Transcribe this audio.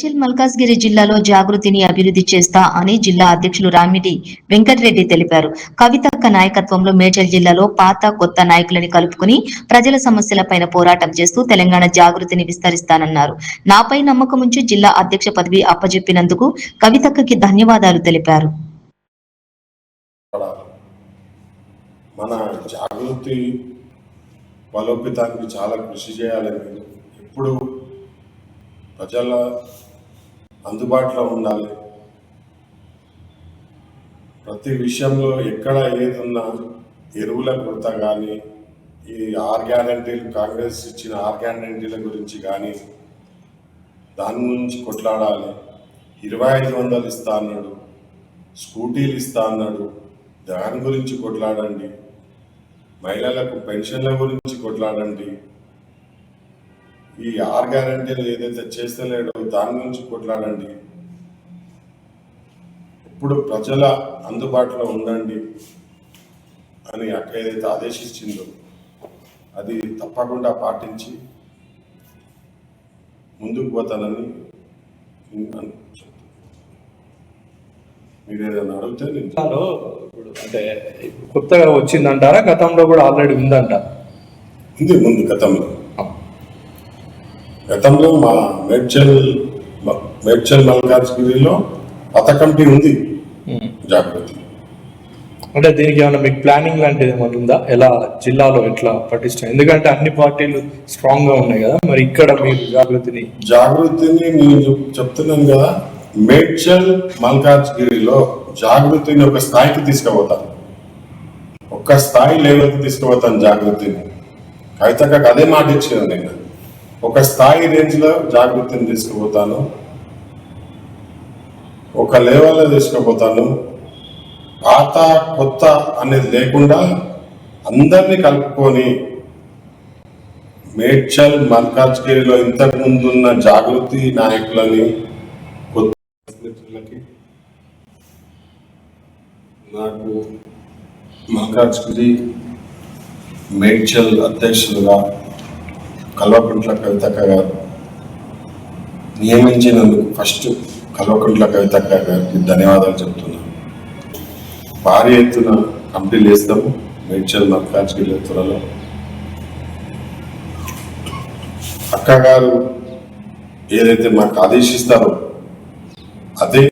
మేడ్చల్ మల్కాజ్గిరి జిల్లాలో జాగృతిని అభివృద్ధి చేస్తా అని జిల్లా అధ్యక్షులు రామిడి వెంకటరెడ్డి తెలిపారు. కవితక్క నాయకత్వంలో మేడ్చల్ జిల్లాలో పాత కొత్త నాయకులని కలుపుకుని ప్రజల సమస్యలపైన పోరాటం చేస్తూ తెలంగాణ జాగృతిని విస్తరిస్తానన్నారు. నాపై నమ్మకం ఉంచి జిల్లా అధ్యక్ష పదవి అప్పజెప్పినందుకు కవితక్కకి ధన్యవాదాలు తెలిపారు. మన జాగృతి బలోపేతానికి చాలా కృషి చేయాలని ఎప్పుడు ప్రజల అందుబాటులో ఉండాలి. ప్రతి విషయంలో ఎక్కడ ఏదున్నా ఎరువుల కొరత కానీ ఈ ఆర్ గ్యారంటీలు కాంగ్రెస్ ఇచ్చిన ఆర్ గ్యారంటీల గురించి కానీ దాని గురించి కొట్లాడాలి. ఇరవై ఐదు వందలు ఇస్తా అన్నాడు స్కూటీలు ఇస్తా అన్నాడు దాని గురించి కొట్లాడండి. మహిళలకు పెన్షన్ల గురించి కొట్లాడండి. ఈ ఆర్ గ్యారంటీలు ఏదైతే చేస్తలేడో దాని గురించి కొట్లాడండి. ఇప్పుడు ప్రజల అందుబాటులో ఉండండి అని అక్క ఏదైతే ఆదేశించిందో అది తప్పకుండా పాటించి ముందుకు పోతానని. మీరు ఏదైనా అడిగితే నేను ఇప్పుడు అంటే కొత్తగా వచ్చిందంటారా? గతంలో కూడా ఆల్రెడీ ఉందంట. ఉంది ముందు గతంలో. గతంలో మా మేడ్చల్ మేడ్చల్ మల్కాజ్గిరిలో పథ కమిటీ ఉంది. జాగృతి అంటే దీనికి ఏమైనా మీకు ప్లానింగ్ లాంటిది ఏమైనా ఉందా? ఎలా జిల్లాలో ఎట్లా పటిష్టం? ఎందుకంటే అన్ని పార్టీలు స్ట్రాంగ్గా ఉన్నాయి కదా మరి ఇక్కడ మీరు జాగృతిని జాగృతిని నేను చెప్- చెప్తున్నాను కదా మేడ్చల్ మల్కాజ్గిరిలో జాగృతిని ఒక స్థాయికి తీసుకుపోతాను ఒక్క స్థాయి లెవెల్కి తీసుకుపోతాను జాగృతిని కవితకు అదే మాట ఇచ్చిన నేను. ఒక స్థాయి రేంజ్లో జాగృతిని తీసుకుపోతాను. ఒక లెవెల్లో తీసుకుపోతాను. పాత కొత్త అనేది లేకుండా అందరినీ కలుపుకొని మేడ్చల్ మల్కాజ్గిరిలో ఇంతకు ముందున్న జాగృతి నాయకులని కొత్త నాకు మల్కాజ్గిరి మేడ్చల్ అధ్యక్షులుగా కల్వకుంట్ల కవితక్క గారు నియమించినందుకు ఫస్ట్ కల్వకుంట్ల కవితక్క గారికి ధన్యవాదాలు చెప్తున్నాను. భారీ ఎత్తున కమిటీలు వేస్తాము మేడ్చల్ మల్కాజ్గిరి త్వరలో. అక్క గారు ఏదైతే మాకు ఆదేశిస్తారో అదే